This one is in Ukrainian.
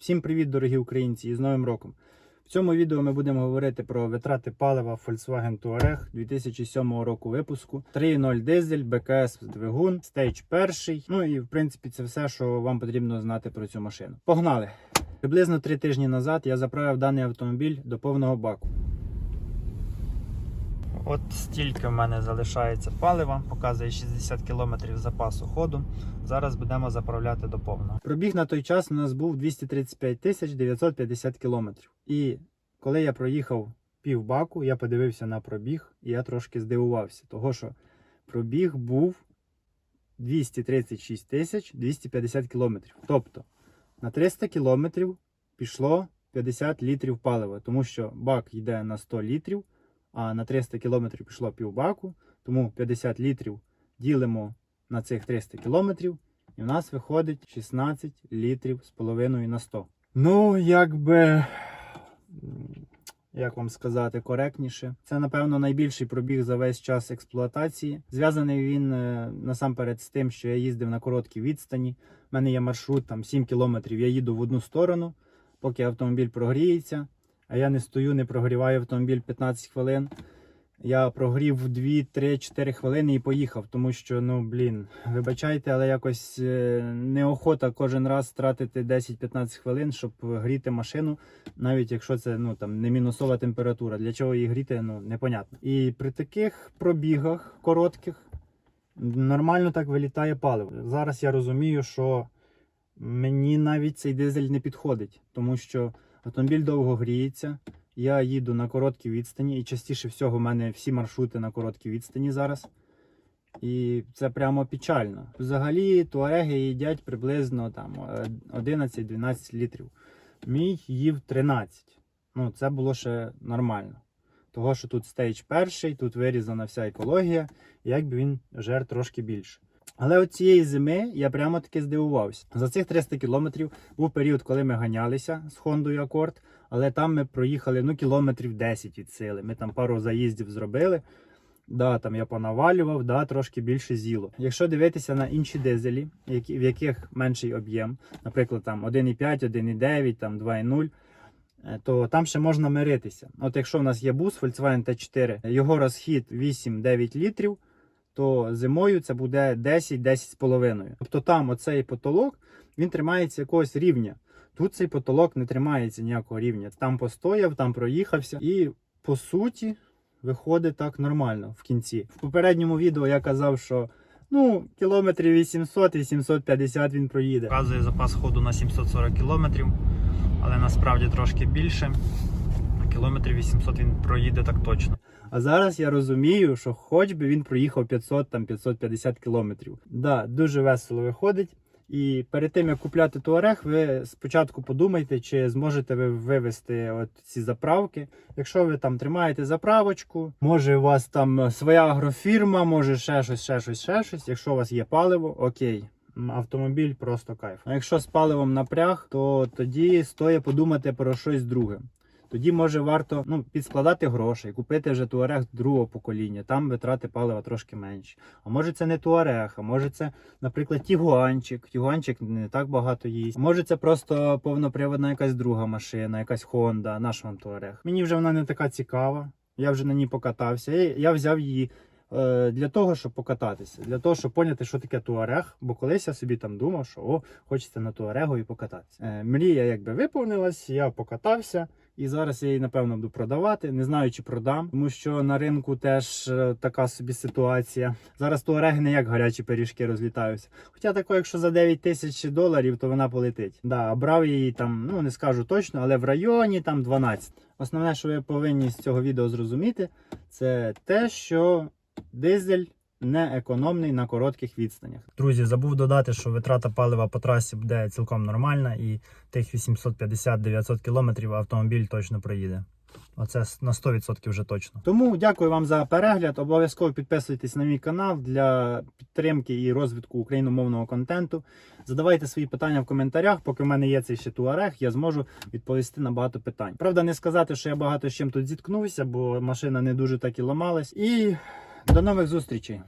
Всім привіт, дорогі українці, і з Новим роком! В цьому відео ми будемо говорити про витрати палива Volkswagen Touareg 2007 року випуску. 3.0 дизель, БКС двигун, стейдж перший. Ну і в принципі це все, що вам потрібно знати про цю машину. Погнали! Приблизно три тижні назад я заправив даний автомобіль до повного баку. От стільки в мене залишається палива, показує 60 км запасу ходу. Зараз будемо заправляти до повного. Пробіг на той час у нас був 235 тисяч 950 км. І коли я проїхав пів баку, я подивився на пробіг і я трошки здивувався, того що пробіг був 236 тисяч 250 км. Тобто на 300 км пішло 50 літрів палива, тому що бак йде на 100 літрів а на 300 км пішло півбаку, тому 50 літрів ділимо на цих 300 км, і в нас виходить 16 літрів з половиною на 100. Ну, якби, як вам сказати, коректніше. Це, напевно, найбільший пробіг за весь час експлуатації. Зв'язаний він е, насамперед з тим, що я їздив на короткій відстані. У мене є маршрут там 7 км, я їду в одну сторону, поки автомобіль прогріється а я не стою, не прогріваю автомобіль 15 хвилин. Я прогрів 2, 3, 4 хвилини і поїхав, тому що, ну блін, вибачайте, але якось е, неохота кожен раз тратити 10-15 хвилин, щоб гріти машину, навіть якщо це ну там не мінусова температура. Для чого її гріти, ну непонятно. І при таких пробігах коротких нормально так вилітає паливо. Зараз я розумію, що мені навіть цей дизель не підходить, тому що. Автомобіль довго гріється. Я їду на короткій відстані, і частіше всього в мене всі маршрути на короткій відстані зараз. І це прямо печально. Взагалі, туареги їдять приблизно 11-12 літрів. Мій їв 13. Ну, це було ще нормально. Того, що тут стейдж перший, тут вирізана вся екологія, якби він жер трошки більше. Але от цієї зими я прямо таки здивувався. За цих 300 кілометрів був період, коли ми ганялися з Хондою Акорд, але там ми проїхали ну, кілометрів 10 від сили. Ми там пару заїздів зробили. Да, там я понавалював, да, трошки більше зіло. Якщо дивитися на інші дизелі, які, в яких менший об'єм, наприклад, там 1,5, 1,9, там 2,0, е, то там ще можна миритися. От якщо в нас є бус Volkswagen T4, його розхід 8-9 літрів то зимою це буде 10-10,5. Тобто там оцей потолок він тримається якогось рівня. Тут цей потолок не тримається ніякого рівня. Там постояв, там проїхався, і по суті виходить так нормально в кінці. В попередньому відео я казав, що ну, кілометрів 800 і 750 він проїде. Показує запас ходу на 740 кілометрів, але насправді трошки більше. Кілометрів 800 він проїде так точно. А зараз я розумію, що хоч би він проїхав 500 там 550 кілометрів. Да, дуже весело виходить. І перед тим як купляти туарег, ви спочатку подумайте, чи зможете ви вивести от ці заправки. Якщо ви там тримаєте заправочку, може у вас там своя агрофірма, може ще щось, ще щось, ще щось. Якщо у вас є паливо, окей. Автомобіль просто кайф. А якщо з паливом напряг, то тоді стоїть подумати про щось друге тоді може варто ну, підскладати гроші, купити вже туарег другого покоління, там витрати палива трошки менші. А може це не туарег, а може це, наприклад, тігуанчик. Тігуанчик не так багато їсть. Може це просто повноприводна якась друга машина, якась Honda, наш вам туарег. Мені вже вона не така цікава. Я вже на ній покатався. Я взяв її е, для того, щоб покататися, для того, щоб поняти, що таке туарег. Бо колись я собі там думав, що о, хочеться на туарегу і покататися. Е, мрія якби виповнилась, я покатався. І зараз я її, напевно, буду продавати. Не знаю, чи продам, тому що на ринку теж е, така собі ситуація. Зараз туареги не як гарячі пиріжки розлітаються. Хоча тако, якщо за 9 тисяч доларів, то вона полетить. Да, брав її там, ну не скажу точно, але в районі там 12. Основне, що ви повинні з цього відео зрозуміти, це те, що дизель не економний на коротких відстанях. Друзі, забув додати, що витрата палива по трасі буде цілком нормальна, і тих 850-900 кілометрів автомобіль точно проїде. Оце на 100% вже точно. Тому дякую вам за перегляд. Обов'язково підписуйтесь на мій канал для підтримки і розвитку україномовного контенту. Задавайте свої питання в коментарях. Поки в мене є цей ще туарег, я зможу відповісти на багато питань. Правда, не сказати, що я багато з чим тут зіткнувся, бо машина не дуже так і ламалась. І до нових зустрічей!